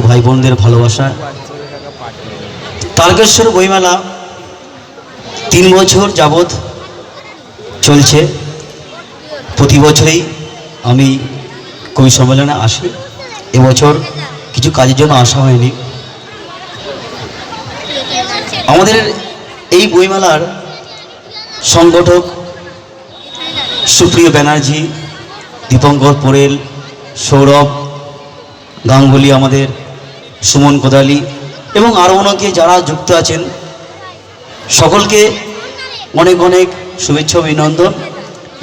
ভাই বোনদের ভালোবাসা। তারকেশ্বর বইমেলা তিন বছর যাবৎ চলছে। প্রতি বছরেই আমি কবি সম্মেলনে আসি। এবছর কিছু কাজের জন্য আসা হয়নি। আমাদের এই বইমেলার সংগঠক সুপ্রিয় ব্যানার্জি, দীপঙ্কর পোরেল, সৌরভ গাঙ্গুলি আমাদের সুমন কোদালি এবং আরও অনেকে যারা যুক্ত আছেন, সকলকে অনেক অনেক শুভেচ্ছা অভিনন্দন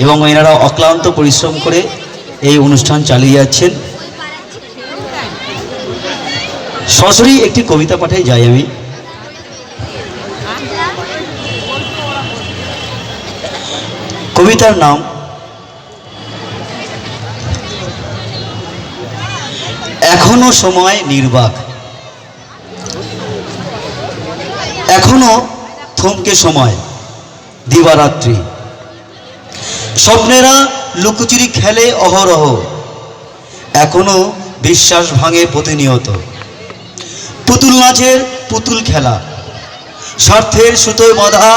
এবং এনারা অক্লান্ত পরিশ্রম করে এই অনুষ্ঠান চালিয়ে যাচ্ছেন। সরাসরি একটি কবিতা পাঠাই যাই আমি। কবিতার নাম, এখনও সময় নির্বাক। এখনও থমকে সময়, দিবারাত্রি। স্বপ্নেরা লুকোচুরি খেলে অহরহ, এখনও বিশ্বাস ভাঙে প্রতিনিয়ত। পুতুল নাচের পুতুল খেলা, স্বার্থের সুতোয় বাঁধা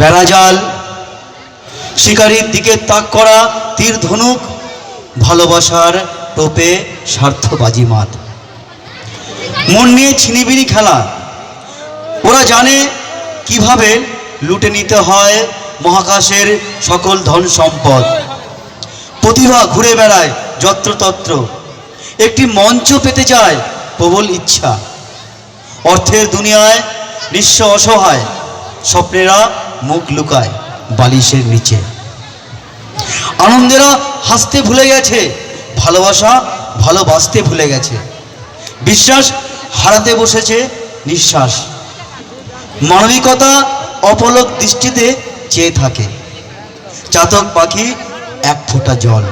বেড়াজাল শিকারীর দিকে তাক করা তীর ধনুক, ভালোবাসার টোপে স্বার্থবাজি মাত। মন নিয়ে ছিনিবিনি খেলা ওরা জানে কীভাবে লুটে নিতে হয় মহাকাশের সকল ধন সম্পদ। প্রতিভা ঘুরে বেড়ায় যত্রতত্র। একটি মঞ্চ পেতে চায় প্রবল ইচ্ছা। অর্থের দুনিয়ায় নিঃস্ব অসহায়, স্বপ্নেরা মুখ লুকায় বালিশের নিচে। আনন্দেরা হাসতে ভুলে গেছে, ভালোবাসা ভালোবাসতে ভুলে গেছে। বিশ্বাস হারাতে বসেছে নিঃশ্বাস। মানবিকতা অপলক দৃষ্টিতে চেয়ে থাকে। চাতক পাখি এক ফোঁটা জল।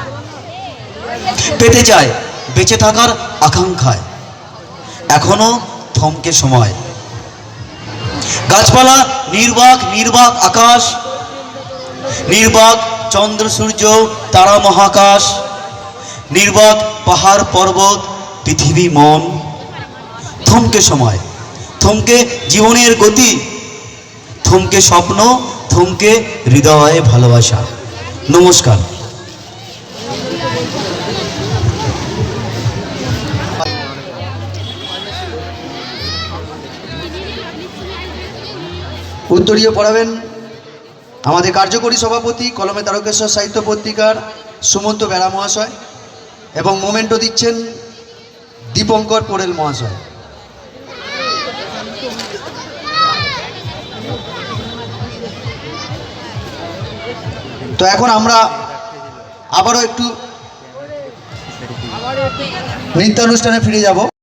পেতে চায়, বেঁচে থাকার আকাঙ্ক্ষায়। এখনও থমকে সময়। গাছপালা, নির্বাক নির্বাক আকাশ। নির্বাক চন্দ্র, সূর্য, তারা, মহাকাশ। নির্বাক পাহাড়, পর্বত, পৃথিবী, মন। থমকে সময়। থমকে জীবনের গতি, থমকে স্বপ্ন, থমকে হৃদয়ে ভালোবাসা। নমস্কার। উত্তরীয় পড়াবেন আমাদের কার্যকরী সভাপতি, কলমে তারকেশ্বর সাহিত্য পত্রিকার সুমন্ত বেড়া মহাশয় এবং মোমেন্টো দিচ্ছেন দীপঙ্কর পোড়েল মহাশয়। তো এখন আমরা আবারও একটু নৃত্যানুষ্ঠানে ফিরে যাব।